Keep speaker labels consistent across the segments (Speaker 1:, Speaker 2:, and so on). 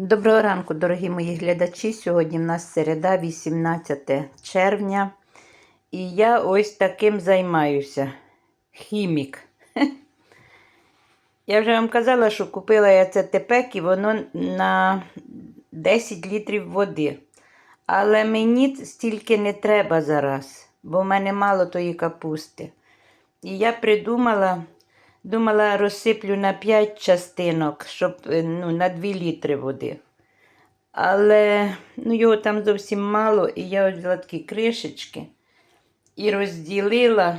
Speaker 1: Доброго ранку, дорогі мої глядачі. Сьогодні в нас середа, 18 червня. І я ось таким займаюся. Хімік. Я вже вам казала, що купила я це тепек і воно на 10 літрів води. Але мені стільки не треба зараз, бо в мене мало тої капусти. І я придумала, думала, розсиплю на 5 частинок, щоб е, ну, на 2 літри води. Але ну, його там зовсім мало, і я взяла такі кришечки і розділила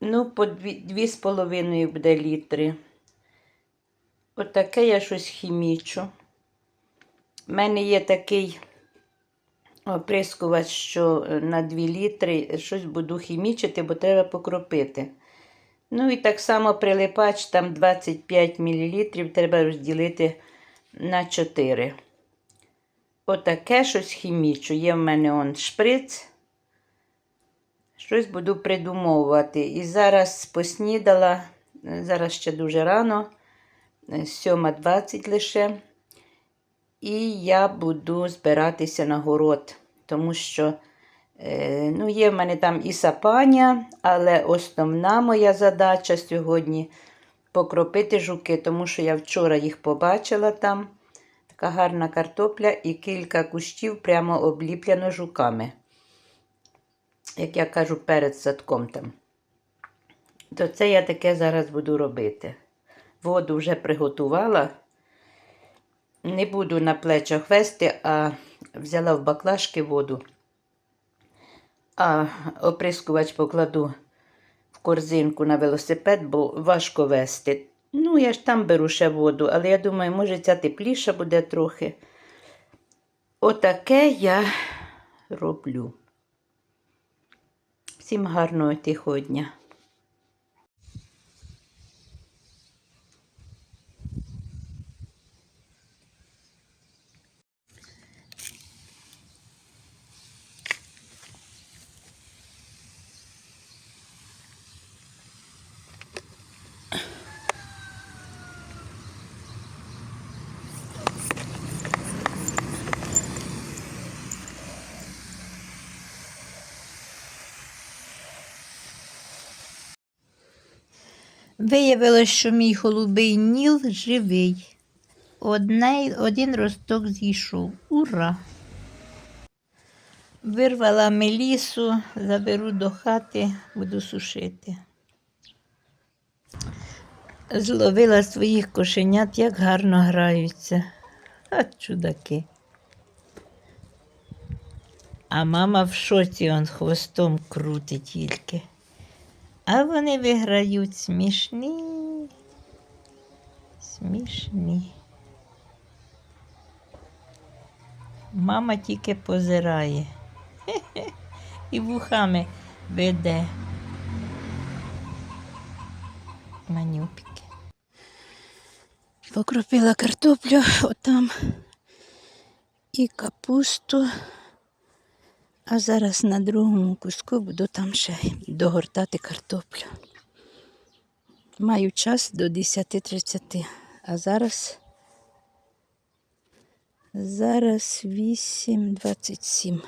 Speaker 1: ну, по 2,5 буде літри. Отаке я щось хімічу. У мене є такий оприскувач, що е, на 2 літри щось буду хімічити, бо треба покропити. Ну і так само прилипач, там 25 мл, треба розділити на 4. Отаке щось хімічу. Є в мене он шприц. Щось буду придумовувати. І зараз поснідала, зараз ще дуже рано, 7.20 лише. І я буду збиратися на город, тому що е, ну, є в мене там і сапання, але основна моя задача сьогодні покропити жуки, тому що я вчора їх побачила там. Така гарна картопля і кілька кущів прямо обліплено жуками. Як я кажу, перед садком там. То це я таке зараз буду робити. Воду вже приготувала. Не буду на плечах вести, а взяла в баклажки воду, а оприскувач покладу в корзинку на велосипед, бо важко вести. Ну, я ж там беру ще воду, але я думаю, може, ця тепліша буде трохи. Отаке я роблю. Всім гарного тихого дня.
Speaker 2: Виявилось, що мій голубий ніл живий. Одне, один росток зійшов. Ура! Вирвала мелісу, заберу до хати, буду сушити. Зловила своїх кошенят, як гарно граються. А чудаки. А мама в шоці он хвостом крутить тільки. А вони виграють смішні. Смішні. Мама тільки позирає. Хе-хе. І вухами веде. Манюпки. Покропила картоплю отам і капусту. А зараз на другому куску буду там ще догортати картоплю. Маю час до 10.30, а зараз зараз 8.27.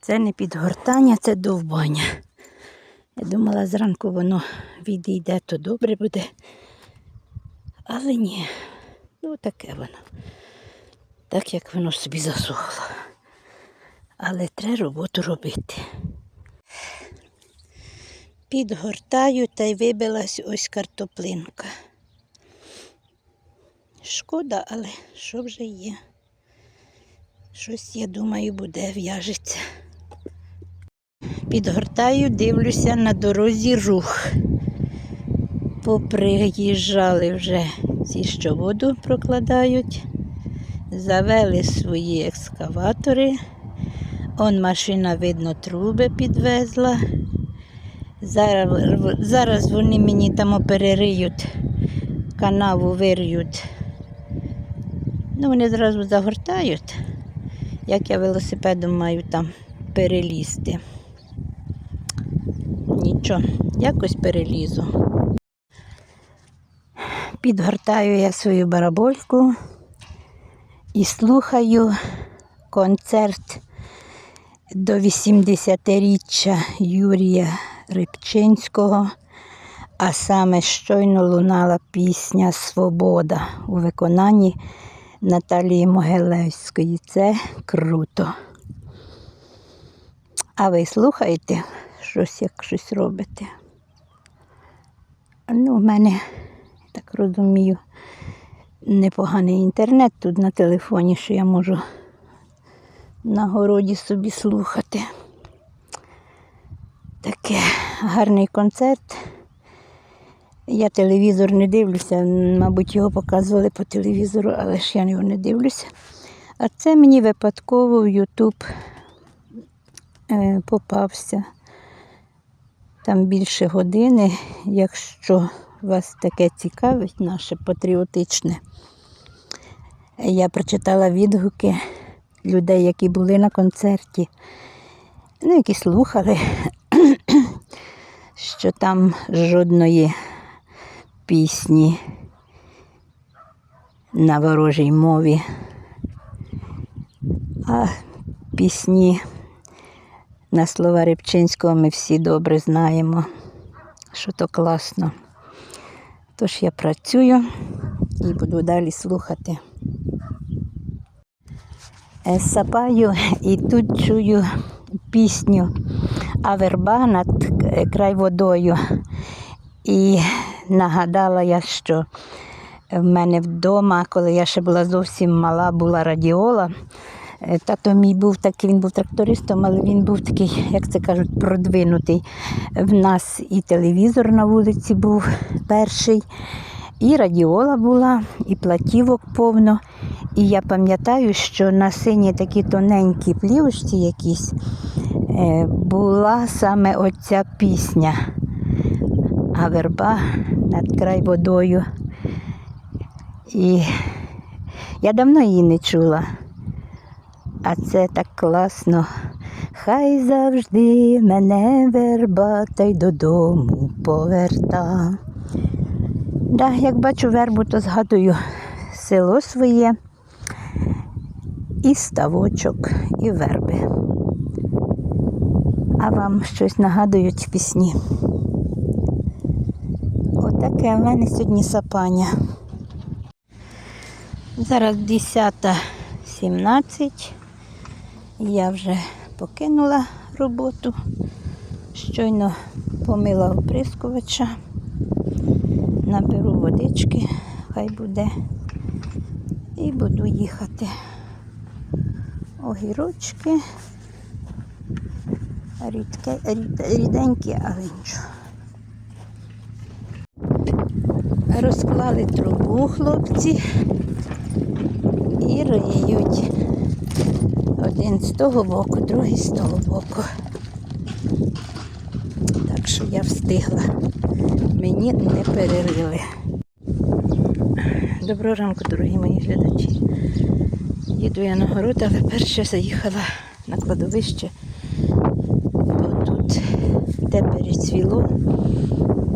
Speaker 2: Це не підгортання, це довбання. Я думала, зранку воно відійде, то добре буде. Але ні, ну таке воно. Так як воно собі засохло але треба роботу робити. Підгортаю та й вибилась ось картоплинка. Шкода, але що вже є? Щось, я думаю, буде в'яжеться. Підгортаю, дивлюся на дорозі рух. Поприїжджали вже ці, що воду прокладають, завели свої екскаватори. Он машина, видно, труби підвезла. Зараз, зараз вони мені там перериють, канаву вириють. Ну, вони зразу загортають, як я велосипедом маю там перелізти. Нічого, якось перелізу. Підгортаю я свою барабольку і слухаю концерт до 80-річчя Юрія Рибчинського, а саме щойно лунала пісня Свобода у виконанні Наталії Могилевської. Це круто. А ви слухаєте щось, як щось робите? Ну, у мене, так розумію, непоганий інтернет тут на телефоні, що я можу на городі собі слухати. Таке гарний концерт. Я телевізор не дивлюся, мабуть, його показували по телевізору, але ж я його не дивлюся. А це мені випадково в Ютуб е, попався. Там більше години, якщо вас таке цікавить, наше патріотичне. Я прочитала відгуки людей, які були на концерті, ну, які слухали, що там жодної пісні на ворожій мові, а пісні на слова Рибчинського ми всі добре знаємо, що то класно. Тож я працюю і буду далі слухати. Сапаю і тут чую пісню А верба над край водою. І нагадала я, що в мене вдома, коли я ще була зовсім мала, була радіола. Тато мій був такий, він був трактористом, але він був такий, як це кажуть, продвинутий. В нас і телевізор на вулиці був перший, і радіола була, і платівок повно. І я пам'ятаю, що на синій такі тоненькі плівочці якісь е, була саме оця пісня. А верба над край водою. І я давно її не чула. А це так класно. Хай завжди мене верба та й додому поверта. Да, як бачу вербу, то згадую село своє, і ставочок, і верби. А вам щось нагадують пісні? Отаке в мене сьогодні сапання. Зараз 10.17. Я вже покинула роботу. Щойно помила оприскувача, наберу водички, хай буде, і буду їхати. Огірочки. Рідке, рід, ріденькі, але. Розклали трубу хлопці і риють. Один з того боку, другий з того боку. Так що я встигла. Мені не перерили. Доброго ранку, дорогі мої глядачі. Їду я на город, але перше заїхала на кладовище, бо тут те перецвіло,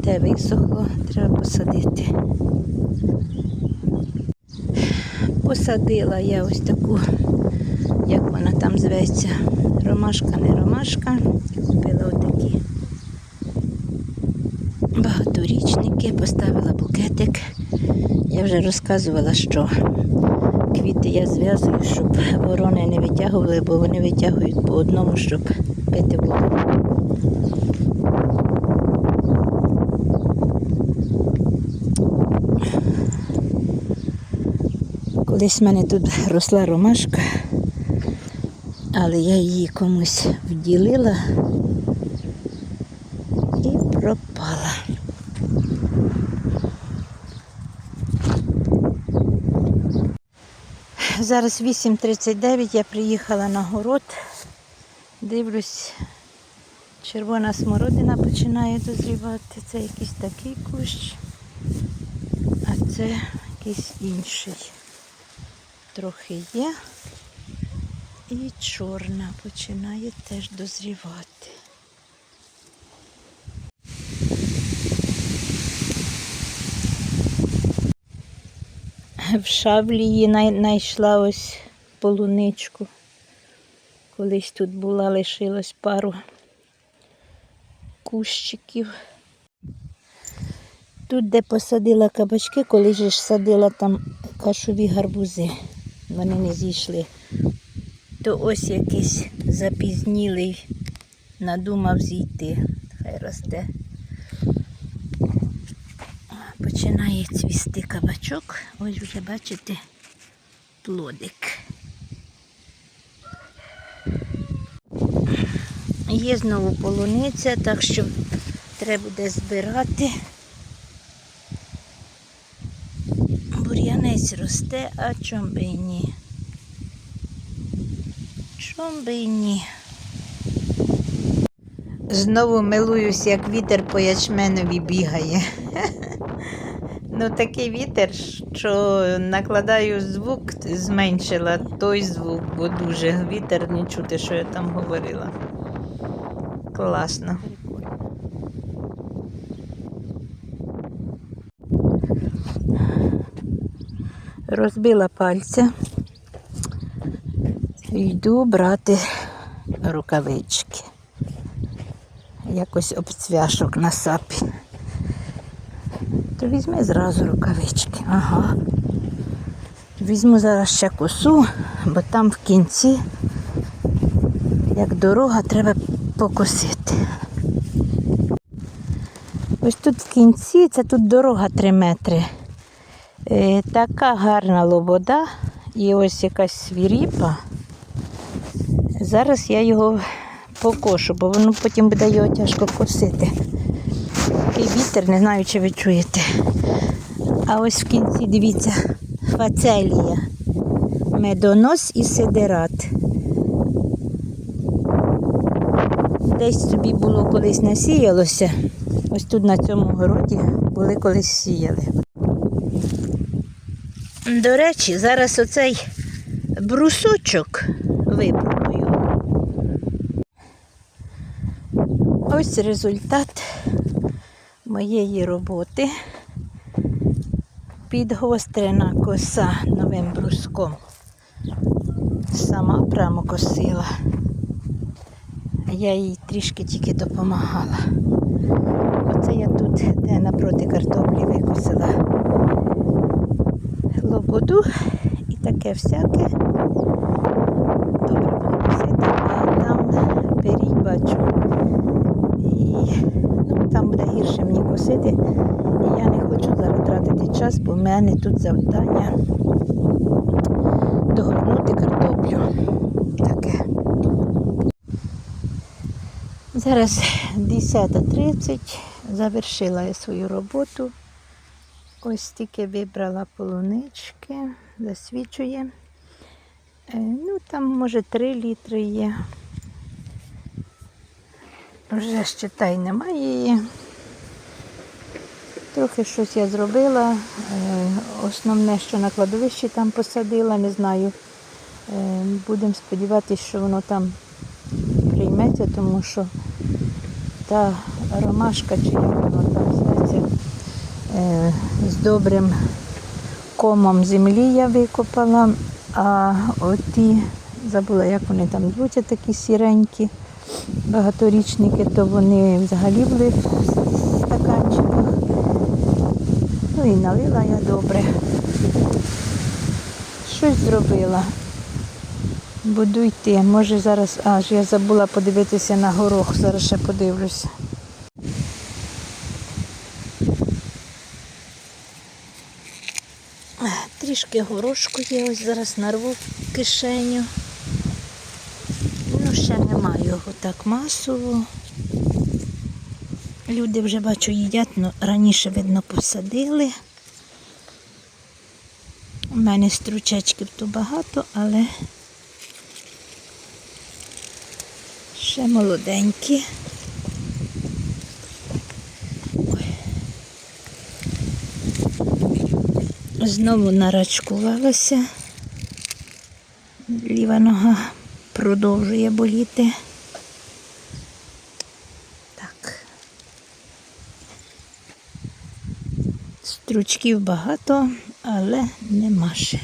Speaker 2: те висохло, треба посадити. Посадила я ось таку, як вона там зветься, ромашка, не ромашка. І купила отакі багаторічники, поставила букетик. Я вже розказувала, що квіти я зв'язую, щоб ворони не витягували, бо вони витягують по одному, щоб пити воду. Колись в мене тут росла ромашка, але я її комусь вділила і пропала. Зараз 8.39, я приїхала на город. Дивлюсь, червона смородина починає дозрівати. Це якийсь такий кущ, а це якийсь інший. Трохи є. І чорна починає теж дозрівати. в шавлії най- знайшла ось полуничку. Колись тут була, лишилось пару кущиків. Тут, де посадила кабачки, коли ж садила там кашові гарбузи. Вони не зійшли. То ось якийсь запізнілий надумав зійти. Хай росте. Починає цвісти кабачок. Ось вже бачите плодик. Є знову полуниця, так що треба буде збирати. Бур'янець росте, а чом би і ні? Чом би і ні?
Speaker 1: Знову милуюсь, як вітер по ячменові бігає. Ну, такий вітер, що накладаю звук, зменшила той звук, бо дуже вітер не чути, що я там говорила. Класно.
Speaker 2: Розбила пальця. Йду брати рукавички. Якось обцвяшок на сапі. То візьми зразу рукавички. Ага. Візьму зараз ще косу, бо там в кінці, як дорога, треба покосити. Ось тут в кінці, це тут дорога 3 метри. Е, така гарна лобода і ось якась свіріпа. Зараз я його покошу, бо воно потім буде його тяжко косити. Такий вітер, не знаю, чи ви чуєте. А ось в кінці, дивіться, фацелія, медонос і сидерат. Десь собі було колись насіялося. Ось тут на цьому городі були колись сіяли. До речі, зараз оцей брусочок випробую. Ось результат моєї роботи. Підгострена коса новим бруском. Сама прямо косила. Я їй трішки тільки допомагала. Оце я тут, де напроти картоплі викосила лободу і таке всяке. Добре було косити, а там перій бачу. Ну, там буде гірше мені косити. І я не хочу зараз тратити час, бо в мене тут завдання догорнути картоплю. Таке. Зараз 10.30 завершила я свою роботу. Ось тільки вибрала полунички, засвічує. Е, Ну, там, може, 3 літри є. Вже ще та й немає її. Трохи щось я зробила. Е, Основне, що на кладовищі там посадила, не знаю. Е, Будемо сподіватися, що воно там прийметься, тому що та ромашка, чи як воно там зветься, е, з добрим комом землі я викопала, а оті, забула, як вони там звуться, такі сіренькі багаторічники, то вони взагалі були в стаканчиках. Ну і налила я добре. Щось зробила. Буду йти. Може зараз, аж я забула подивитися на горох, зараз ще подивлюся. Трішки горошку є, ось зараз нарву в кишеню. Ще немає його так масово. Люди вже бачу їдять, ну раніше, видно, посадили. У мене стручечків то багато, але ще молоденькі. Ой. Знову нарачкувалася. Ліва нога продовжує боліти. Так. Стручків багато, але нема ще.